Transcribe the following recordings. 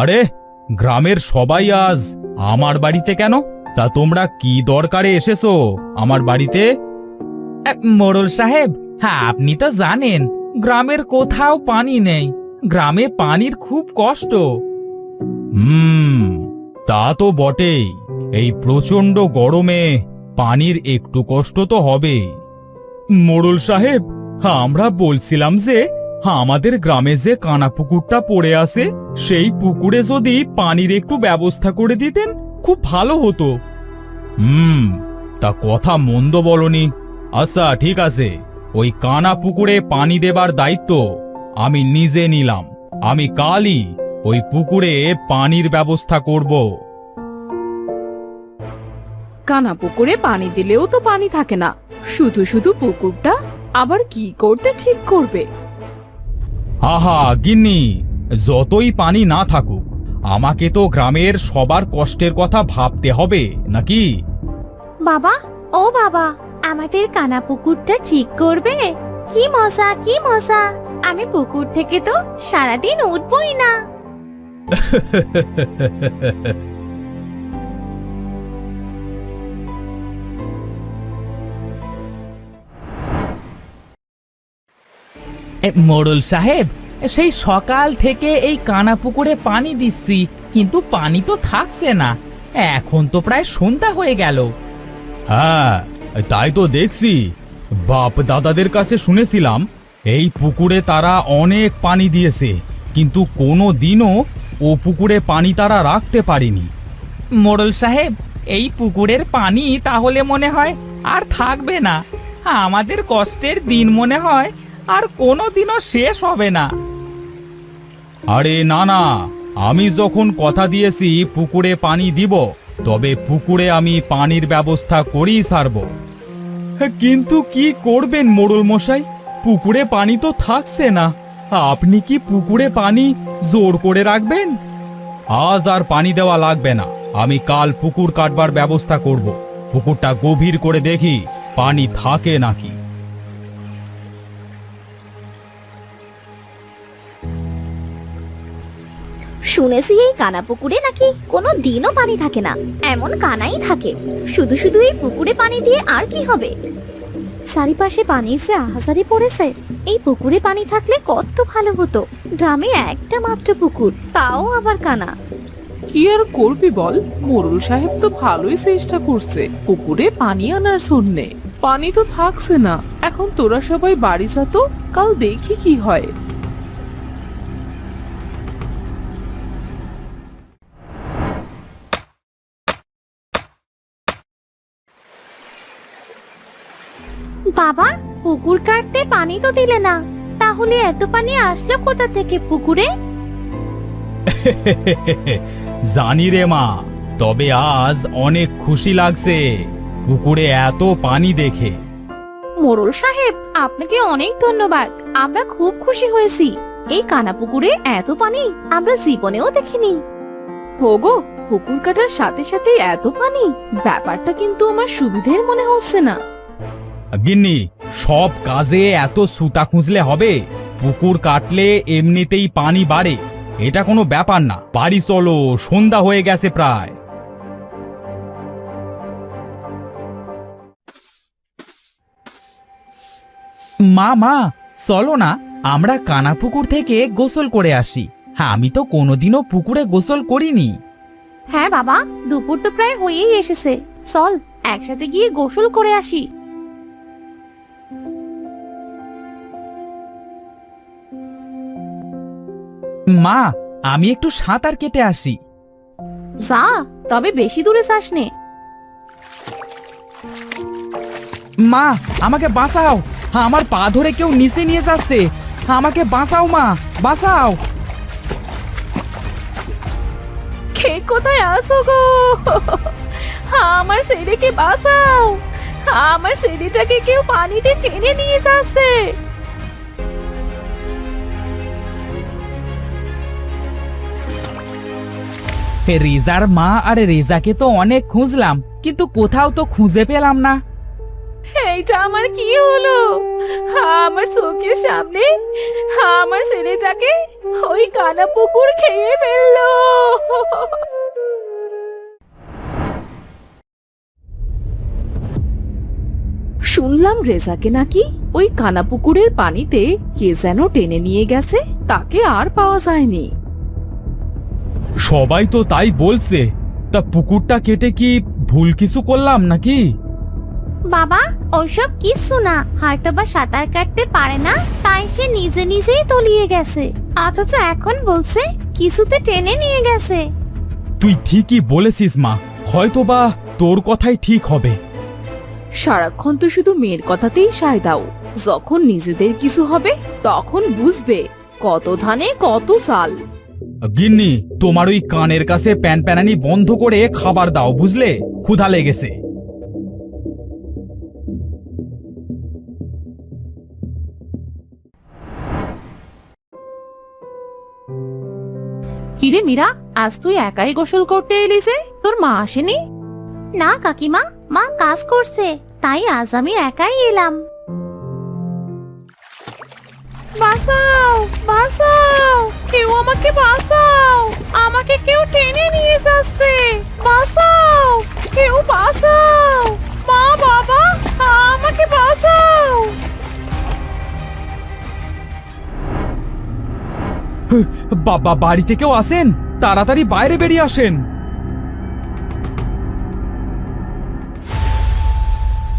আরে, গ্রামের সবাই আজ আমার বাড়িতে কেন? তা তোমরা কি দরকারে এসেছ আমার বাড়িতে? মোড়ল সাহেব হ্যাঁ আপনি তো জানেন, গ্রামের কোথাও পানি নেই, গ্রামে পানির খুব কষ্ট। হুম, তা তো বটেই, এই প্রচণ্ড গরমে পানির একটু কষ্ট তো হবে মোড়ল সাহেব আমরা বলছিলাম যে আমাদের গ্রামে যে কানা পুকুরটা পড়ে আছে, সেই পুকুরে যদি পানির একটু ব্যবস্থা করে দিতেন, খুব ভালো হতো। হুম, তা কথা মন্দ বলনি। আচ্ছা ঠিক আছে। ওই কানা পুকুরে পানি দেবার দায়িত্ব আমি নিজে নিলাম। আমি কালই ওই পুকুরে পানির ব্যবস্থা করব। কানা পুকুরে পানি দিলেও তো পানি থাকে না। শুধু শুধু পুকুরটা আবার কি করতে ঠিক করবে? আহা গিন্নি যতই পানি না থাকুক আমাকে তো গ্রামের সবার কষ্টের কথা ভাবতে হবে নাকি? বাবা ও বাবা আমাদের কানা পুকুরটা ঠিক করবে? কি মজা কি মজা। আমি পুকুর থেকে তো সারাদিন উঠবই না। মোড়ল সাহেব সেই সকাল থেকে এই কানা পুকুরে পানি দিচ্ছি কিন্তু পানি তো থাকছে না। এখন তো প্রায় সন্ধ্যা হয়ে গেল। হ্যাঁ তাই তো দেখছি। বাপ দাদাদের কাছে শুনেছিলাম এই পুকুরে তারা অনেক পানি দিয়েছে কিন্তু কোনো দিনও ও পুকুরে পানি তারা রাখতে পারেনি। মোড়ল সাহেব এই পুকুরের পানি তাহলে মনে হয় আর থাকবে না। আমাদের কষ্টের দিন মনে হয়। আর কোনো দিনও শেষ হবে না। আরে না না, আমি যখন কথা দিয়েছি পুকুরে পানি দিব, তবে পুকুরে আমি পানির ব্যবস্থা করেই সারব। কিন্তু কি করবেন মোড়ল মশাই? পুকুরে পানি তো থাকছে না। আপনি কি পুকুরে পানি জোর করে রাখবেন? আজ আর পানি দেওয়া লাগবে না। আমি কাল পুকুর কাটবার ব্যবস্থা করব। পুকুরটা গভীর করে দেখি পানি থাকে নাকি। শুনেছি এই কানা পুকুরে নাকি কোনো দিনও পানি থাকে না। এমন কানাই থাকে। শুধু শুধু এই পুকুরে পানি দিয়ে আর কি হবে? চারিপাশে পানির যে আহাজারি পড়েছে, এই পুকুরে পানি থাকলে কত ভালো হতো। গ্রামে একটা মাত্র পুকুর, তাও আবার কানা। কি আর করবি বল? মোরল সাহেব তো ভালোই চেষ্টা করছে পুকুরে পানি আনার জন্যে। পানি তো থাকছে না। এখন তোরা সবাই বাড়ি যা কাল দেখি কি হয়। বাবা পুকুর কাটতে পানি তো দিলে না। তাহলে এত পানি আসলো কোথা থেকে পুকুরে? জানি রে মা তবে আজ অনেক খুশি লাগছে পুকুরে এত পানি দেখে। মোরল সাহেব আপনাকে অনেক ধন্যবাদ। আমরা খুব খুশি হয়েছি। এই কানা পুকুরে এত পানি আমরা জীবনেও দেখিনি। হোগো পুকুর কাটার সাথে সাথে এত পানি ব্যাপারটা কিন্তু আমার সুবিধের মনে হচ্ছে না। গিন্নি, সব কাজে এত সুতা খুঁজলে হবে? পুকুর কাটলে এমনিতেই পানি বাড়ে। এটা কোনো ব্যাপার না। বাড়ি চলো, সন্ধ্যা হয়ে গেছে প্রায়। মা মা, চলো না। আমরা কানা পুকুর থেকে গোসল করে আসি। হ্যাঁ আমি তো কোনোদিনও পুকুরে গোসল করিনি। হ্যাঁ বাবা, দুপুর তো প্রায় হয়েই এসেছে। চল, একসাথে গিয়ে গোসল করে আসি। মা আমি একটু সাঁতার কেটে আসি। যা তবে বেশি দূরে যাস নে। মা আমাকে বাঁচাও। আমার পা ধরে কেউ নিচে নিয়ে যাচ্ছে। আমাকে বাঁচাও মা বাঁচাও। কে কোথায় আসো গো? আমার ছেলেকে বাঁচাও। আমার ছেলেটাকে কেউ পানিতে ছেড়ে নিয়ে যাচ্ছে। রেজার মা আর রেজাকে তো অনেক খুঁজলাম, কিন্তু কোথাও তো খুঁজে পেলাম না। এইটা আমার কি হলো? আমার চোখের সামনে আমার ছেলেটাকে ওই কানা পুকুর খেয়ে ফেলল। শুনলাম রেজাকে নাকি ওই কানা পুকুরের পানিতে কে যেন টেনে নিয়ে গেছে, তাকে আর পাওয়া যায়নি। সবাই তো তাই বলছে। তা পুকুরটা কেটে কি ভুল কিছু করলাম নাকি? বাবা ওইসব কিচ্ছু না। হয়তো বা সাঁতার কাটতে পারে না তাই সে নিজে নিজেই তলিয়ে গেছে। অথচ এখন বলছে কিছুতে টেনে নিয়ে গেছে। তুই ঠিকই বলেছিস মা হয়তোবা তোর কথাই ঠিক হবে। সারাক্ষণ তো শুধু মেয়ের কথাতেই সায় দাও। যখন নিজেদের কিছু হবে তখন বুঝবে কত ধানে কত সাল গিন্নি তোমার ওই কানের কাছে প্যান প্যানানি বন্ধ করে খাবার দাও বুঝলে? ক্ষুধা লেগেছে। কিরে মীরা আজ তুই একাই গোসল করতে এলি যে? তোর মা আসেনি? না কাকিমা মা কাজ করছে তাই আজ আমি একাই এলাম। বাঁচাও বাঁচাও! কেউ বাবা বাড়িতে কেউ আসেন? তাড়াতাড়ি বাইরে বেরিয়ে আসেন।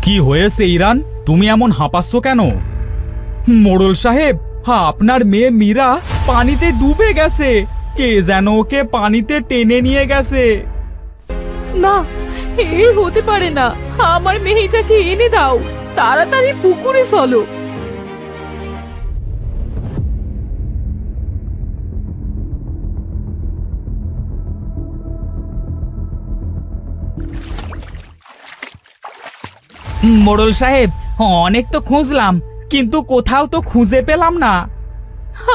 কি হয়েছে, ইরান? তুমি এমন হাঁপাচ্ছ কেন? মোড়ল সাহেব হা আপনার মেয়ে মীরা পানিতে ডুবে গেছে। কে যেন ওকে পানিতে টেনে নিয়ে গেছে। না, এ হতে পারে না। আমার মেয়েটাকে এনে দাও। তাড়াতাড়ি পুকুরে চলো। মোড়ল সাহেব অনেক তো খুঁজলাম কিন্তু কোথাও তো খুঁজে পেলাম না।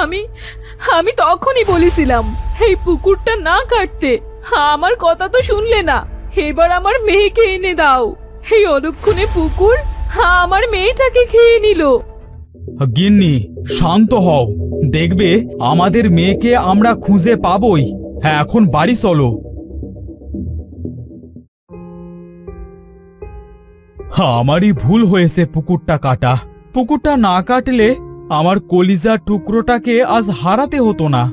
আমি আমি তখনই বলেছিলাম এই পুকুরটা না কাটতে আমার কথা তো শুনলে না এবার আমার মেয়েকে এনে দাও। এই অলক্ষণে পুকুর আমার মেয়েটাকে খেয়ে নিল। গিন্নি শান্ত হও দেখবে আমাদের মেয়েকে আমরা খুঁজে পাবই। হ্যাঁ এখন বাড়ি চলো। আমারই ভুল হয়েছে পুকুরটা কাটা। পুকুরটা না কাটলে আমার কলিজা টুকরোটাকে আজ হারাতে হতো না।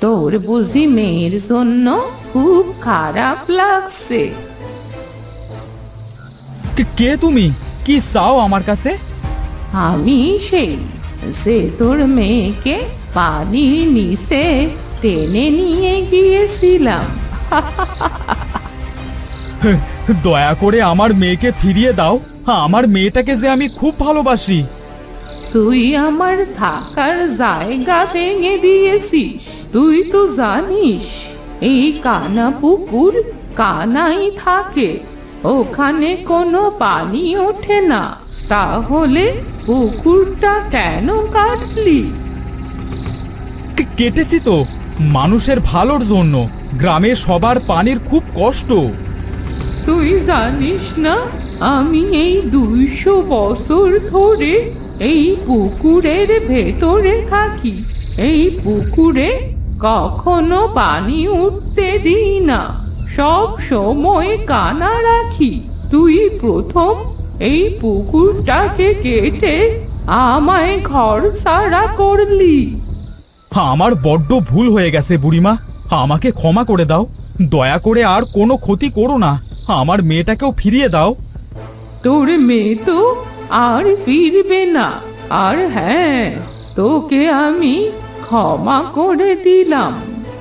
তোর বুঝি মেয়ের জন্য খুব খারাপ লাগছে। কে- কে তুমি? কি চাও আমার কাছে? আমি সেই যে তোর মেয়েকে পানির নিচে টেনে নিয়ে গিয়েছিলাম। দয়া করে আমার মেয়েকে ফিরিয়ে দাও। আমার মেয়েটাকে যে আমি খুব ভালোবাসি। তুই আমার থাকার জায়গা ভেঙে দিয়েছিস। তুই তো জানিস এই কানা পুকুর কানাই থাকে। ওখানে কোনো পানি ওঠে না। তাহলে পুকুরটা কেন কাটলি? কেটেছি তো। মানুষের ভালোর জন্য। গ্রামে সবার পানির খুব কষ্ট। তুই জানিস না আমি এই দুইশো বছর ধরে এই পুকুরের ভেতরে থাকি। এই পুকুরে কখনো পানি উঠতে দিই না। সব সময় কানা রাখি। তুই প্রথম এই পুকুরটাকে কেটে আমায় ঘর সারা করলি। আমার বড্ড ভুল হয়ে গেছে বুড়িমা। আমাকে ক্ষমা করে দাও। দয়া করে আর কোনো ক্ষতি করো না। আমার মেয়েটাকেও ফিরিয়ে দাও। তোর মেয়ে তো আর ফিরবে না। আর হ্যাঁ তোকে আমি ক্ষমা করে দিলাম।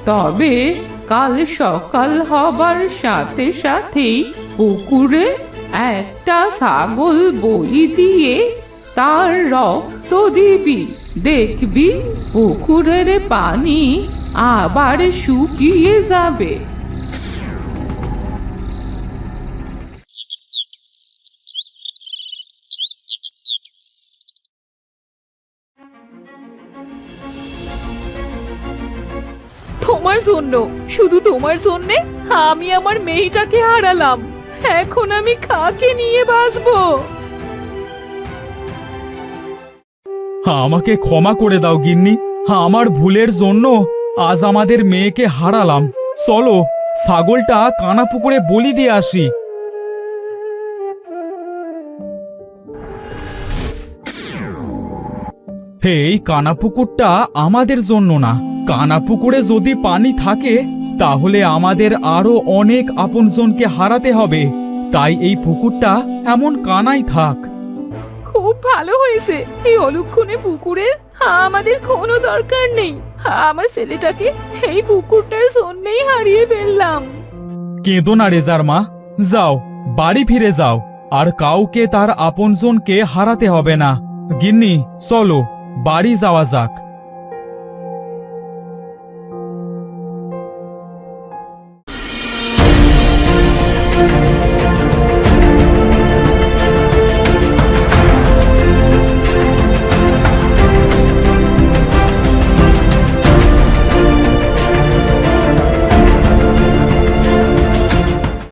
তবে কাল সকাল হবার সাথে সাথেই পুকুরে একটা ছাগল বলি দিয়ে তার রক্ত দিবি। দেখবি পুকুরের পানি আবার শুকিয়ে যাবে। তোমার জন্য, শুধু তোমার জন্যে আমি আমার মেয়েটাকে হারালাম। এখন আমি কাকে নিয়ে বাঁচবো? আমাকে ক্ষমা করে দাও গিন্নি। আমার ভুলের জন্য আজ আমাদের মেয়েকে হারালাম। চলো, ছাগলটা কানা পুকুরে বলি দিয়ে আসি। হে, এই কানা পুকুরটা আমাদের জন্য না। কানা পুকুরে যদি পানি থাকে, তাহলে আমাদের আরও অনেক আপনজনকে হারাতে হবে। তাই এই পুকুরটা এমন কানাই থাক। খুব ভালো হয়েছে। এই অলক্ষণে পুকুরে আমাদের কোনো দরকার নেই। আমার ছেলেটাকে এই পুকুরটার জন্যেই হারিয়ে ফেললাম। কেঁদো না রেজার মা। যাও, বাড়ি ফিরে যাও। আর কাউকে তার আপনজনকে হারাতে হবে না। গিন্নি, চলো, বাড়ি যাওয়া যাক।